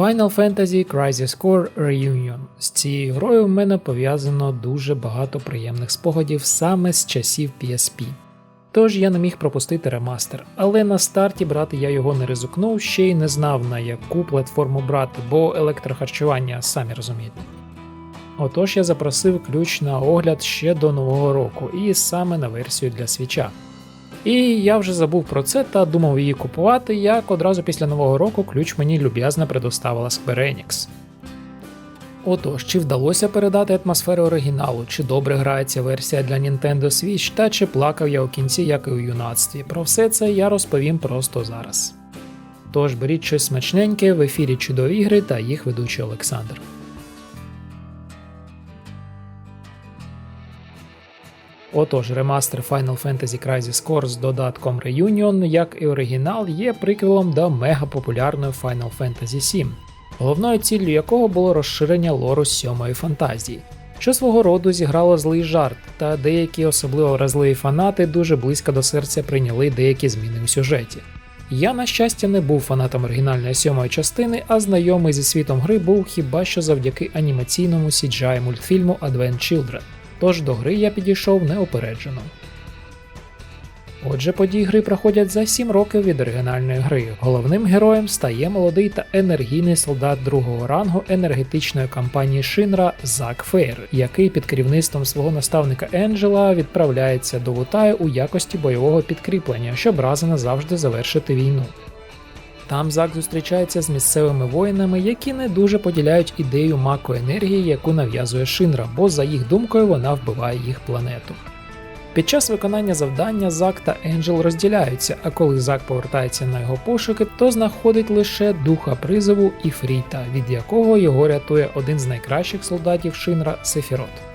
Final Fantasy Crisis Core Reunion. З цією грою в мене пов'язано дуже багато приємних спогадів саме з часів PSP. Тож я не міг пропустити ремастер, але на старті брати я його не ризикнув, ще й не знав на яку платформу брати, бо електрохарчування, самі розумієте. Отож я запросив ключ на огляд ще до нового року, і саме на версію для свіча. І я вже забув про це та думав її купувати, як одразу після нового року ключ мені люб'язно предоставила Square Enix. Отож, чи вдалося передати атмосферу оригіналу, чи добре грається версія для Nintendo Switch, та чи плакав я у кінці, як і у юнацтві. Про все це я розповім просто зараз. Тож беріть щось смачненьке в ефірі чудові ігри та їх ведучий Олександр. Отож, ремастер Final Fantasy Crisis Core з додатком Reunion, як і оригінал, є приквелом до мегапопулярної Final Fantasy VII, головною ціллю якого було розширення лору сьомої фантазії, що свого роду зіграло злий жарт, та деякі особливо вразливі фанати дуже близько до серця прийняли деякі зміни у сюжеті. Я, на щастя, не був фанатом оригінальної сьомої частини, а знайомий зі світом гри був хіба що завдяки анімаційному CGI мультфільму Advent Children тож до гри я підійшов неопереджено. Отже, події гри проходять за 7 років від оригінальної гри. Головним героєм стає молодий та енергійний солдат другого рангу енергетичної компанії Шинра Зак Фейр, який під керівництвом свого наставника Енджела відправляється до Вутаю у якості бойового підкріплення, щоб раз і назавжди завершити війну. Там Зак зустрічається з місцевими воїнами, які не дуже поділяють ідею макоенергії, яку нав'язує Шинра, бо за їх думкою вона вбиває їх планету. Під час виконання завдання Зак та Енджел розділяються, а коли Зак повертається на його пошуки, то знаходить лише духа призову Іфріта, від якого його рятує один з найкращих солдатів Шинра Сефірот.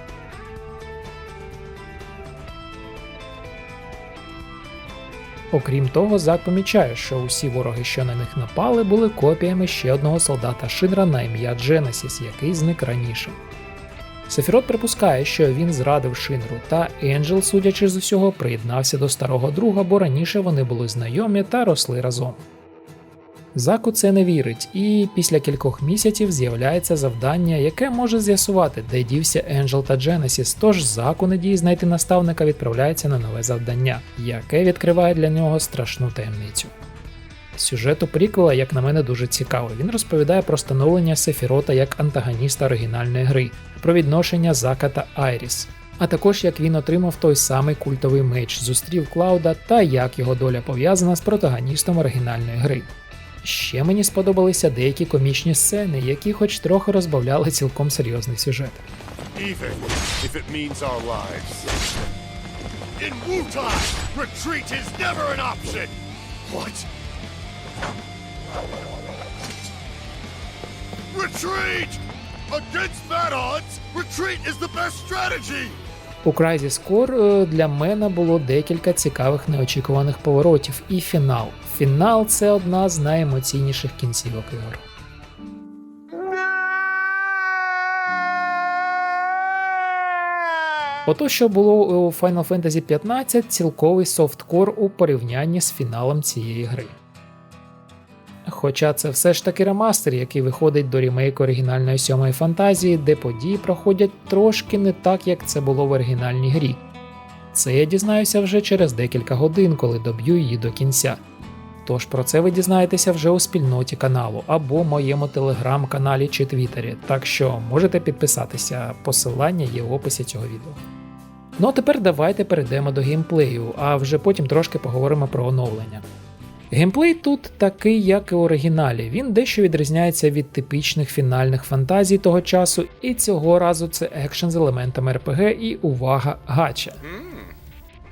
Окрім того, Зак помічає, що усі вороги, що на них напали, були копіями ще одного солдата Шинра на ім'я Дженесіс, який зник раніше. Сефірот припускає, що він зрадив Шинру, та Енджел, судячи з усього, приєднався до старого друга, бо раніше вони були знайомі та росли разом. Зак у це не вірить, і після кількох місяців з'являється завдання, яке може з'ясувати, де дівся Енджел та Дженесіс, тож Зак у надії знайти наставника відправляється на нове завдання, яке відкриває для нього страшну таємницю. Сюжет у приквела, як на мене, дуже цікавий. Він розповідає про становлення Сефірота як антагоніста оригінальної гри, про відношення Зака та Айріс, а також як він отримав той самий культовий меч, зустрів Клауда та як його доля пов'язана з протагоністом оригінальної гри. Ще мені сподобалися деякі комічні сцени, які хоч трохи розбавляли цілком серйозний сюжет. retreat! Against bad odds, retreat is the best strategy! У Crysis Core е, для мене було декілька цікавих неочікуваних поворотів і фінал. Фінал це одна з найемоційніших кінцівок ігор. Ото, що було у Final Fantasy 15, цілковий софткор у порівнянні з фіналом цієї гри. Хоча це все ж таки ремастер, який виходить до ремейку оригінальної сьомої фантазії, де події проходять трошки не так, як це було в оригінальній грі. Це я дізнаюся вже через декілька годин, коли доб'ю її до кінця. Тож про це ви дізнаєтеся вже у спільноті каналу або моєму телеграм-каналі чи твіттері, так що можете підписатися, посилання є в описі цього відео. Ну а тепер давайте перейдемо до геймплею, а вже потім трошки поговоримо про оновлення. Геймплей тут такий, як і в оригіналі, він дещо відрізняється від типічних фінальних фантазій того часу, і цього разу це екшен з елементами РПГ і увага гача.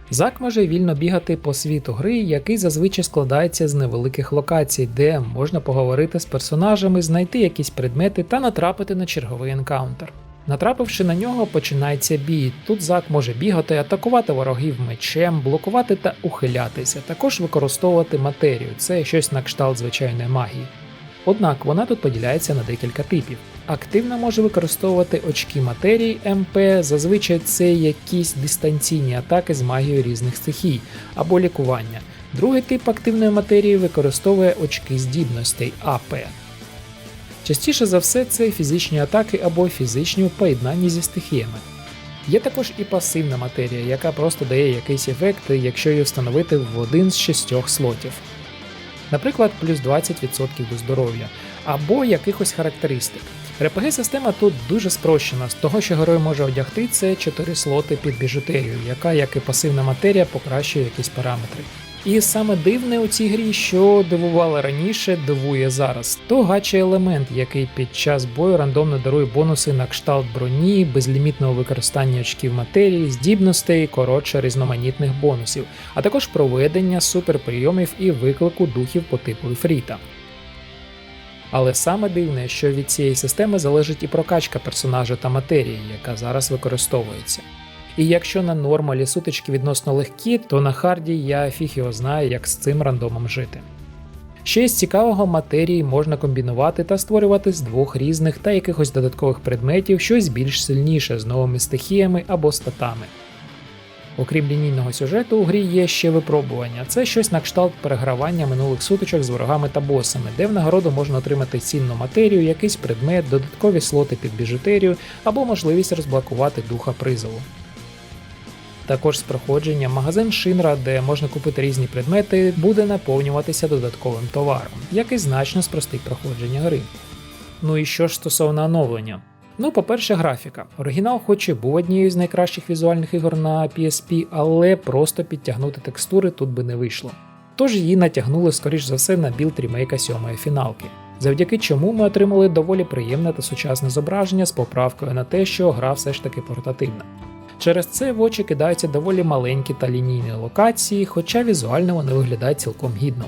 Зак може вільно бігати по світу гри, який зазвичай складається з невеликих локацій, де можна поговорити з персонажами, знайти якісь предмети та натрапити на черговий енкаунтер. Натрапивши на нього, починається бій. Тут Зак може бігати, атакувати ворогів мечем, блокувати та ухилятися, також використовувати матерію, це щось на кшталт звичайної магії. Однак вона тут поділяється на декілька типів. Активно може використовувати очки матерії МП, зазвичай це якісь дистанційні атаки з магією різних стихій або лікування. Другий тип активної матерії використовує очки здібностей АП. Частіше за все, це фізичні атаки або фізичні у поєднанні зі стихіями. Є також і пасивна матерія, яка просто дає якийсь ефект, якщо її встановити в один з шістьох слотів. Наприклад, плюс 20% до здоров'я, або якихось характеристик. РПГ-система тут дуже спрощена, з того, що герой може одягти, це 4 слоти під біжутерію, яка, як і пасивна матерія, покращує якісь параметри. І саме дивне у цій грі, що дивувало раніше, дивує зараз, то гачий елемент, який під час бою рандомно дарує бонуси на кшталт броні, безлімітного використання очків матерії, здібностей, коротше різноманітних бонусів, а також проведення суперприйомів і виклику духів по типу Ефріта. Але саме дивне, що від цієї системи залежить і прокачка персонажа та матерії, яка зараз використовується. І якщо на нормалі сутички відносно легкі, то на харді я фіг його знаю, як з цим рандомом жити. Ще з цікавого матерії можна комбінувати та створювати з двох різних та якихось додаткових предметів щось більш сильніше з новими стихіями або статами. Окрім лінійного сюжету, у грі є ще випробування. Це щось на кшталт перегравання минулих сутичок з ворогами та босами, де в нагороду можна отримати цінну матерію, якийсь предмет, додаткові слоти під біжутерію або можливість розблокувати духа призову. Також з проходження магазин Шинра, де можна купити різні предмети, буде наповнюватися додатковим товаром, який значно спростить проходження гри. Ну і що ж стосовно оновлення? Ну, по-перше, графіка. Оригінал, хоч і був однією з найкращих візуальних ігор на PSP, але просто підтягнути текстури тут би не вийшло. Тож її натягнули, скоріш за все, на білд ремейка сьомої фіналки, завдяки чому ми отримали доволі приємне та сучасне зображення з поправкою на те, що гра все ж таки портативна. Через це в очі кидаються доволі маленькі та лінійні локації, хоча візуально вони виглядають цілком гідно.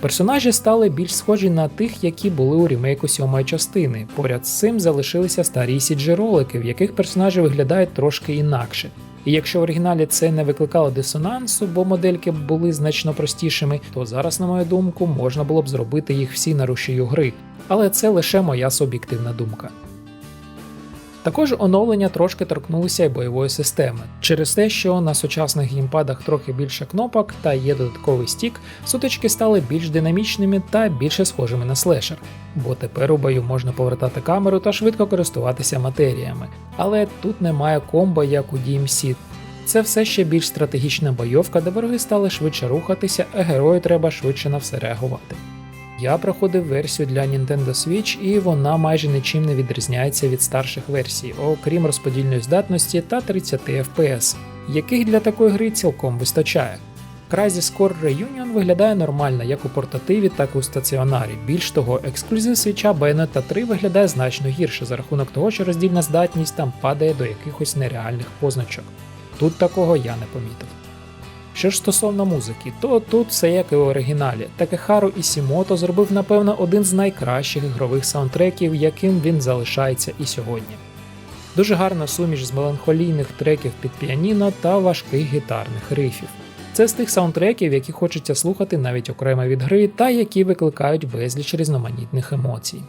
Персонажі стали більш схожі на тих, які були у рімейку сьомої частини. Поряд з цим залишилися старі cg ролики, в яких персонажі виглядають трошки інакше. І якщо в оригіналі це не викликало дисонансу, бо модельки були значно простішими, то зараз, на мою думку, можна було б зробити їх всі на рушію гри. Але це лише моя суб'єктивна думка. Також оновлення трошки торкнулися й бойової системи. Через те, що на сучасних геймпадах трохи більше кнопок та є додатковий стік, сутички стали більш динамічними та більше схожими на слешер, бо тепер у бою можна повертати камеру та швидко користуватися матеріями. Але тут немає комбо, як у DMC. Це все ще більш стратегічна бойовка, де вороги стали швидше рухатися, а герою треба швидше на все реагувати. Я проходив версію для Nintendo Switch, і вона майже нічим не відрізняється від старших версій, окрім розподільної здатності та 30 FPS, яких для такої гри цілком вистачає. Crysis Core Reunion виглядає нормально як у портативі, так і у стаціонарі. Більш того, ексклюзив свіча Bayonetta 3 виглядає значно гірше за рахунок того, що роздільна здатність там падає до якихось нереальних позначок. Тут такого я не помітив. Що ж стосовно музики, то тут все як і в оригіналі. Такехару Ісімото зробив, напевно, один з найкращих ігрових саундтреків, яким він залишається і сьогодні. Дуже гарна суміш з меланхолійних треків під піаніно та важких гітарних рифів. Це з тих саундтреків, які хочеться слухати навіть окремо від гри, та які викликають безліч різноманітних емоцій.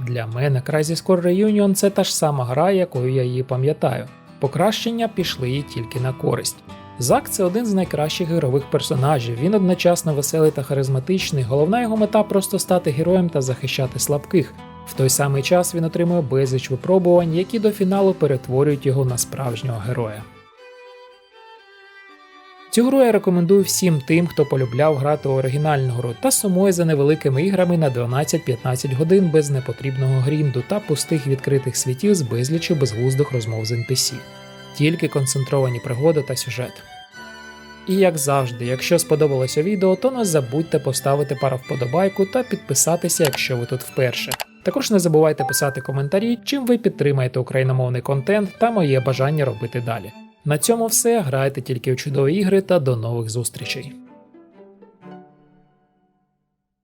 Для мене Crysis Core Reunion це та ж сама гра, якою я її пам'ятаю. Покращення пішли їй тільки на користь. Зак це один з найкращих ігрових персонажів. Він одночасно веселий та харизматичний. Головна його мета просто стати героєм та захищати слабких. В той самий час він отримує безліч випробувань, які до фіналу перетворюють його на справжнього героя. Цю гру я рекомендую всім тим, хто полюбляв грати у оригінальну гру та сумує за невеликими іграми на 12-15 годин без непотрібного грінду та пустих відкритих світів з безлічю безглуздих розмов з NPC. Тільки концентровані пригоди та сюжет. І як завжди, якщо сподобалося відео, то не забудьте поставити пару вподобайку та підписатися, якщо ви тут вперше. Також не забувайте писати коментарі, чим ви підтримаєте україномовний контент та моє бажання робити далі. На цьому все. Грайте тільки у чудові ігри та до нових зустрічей.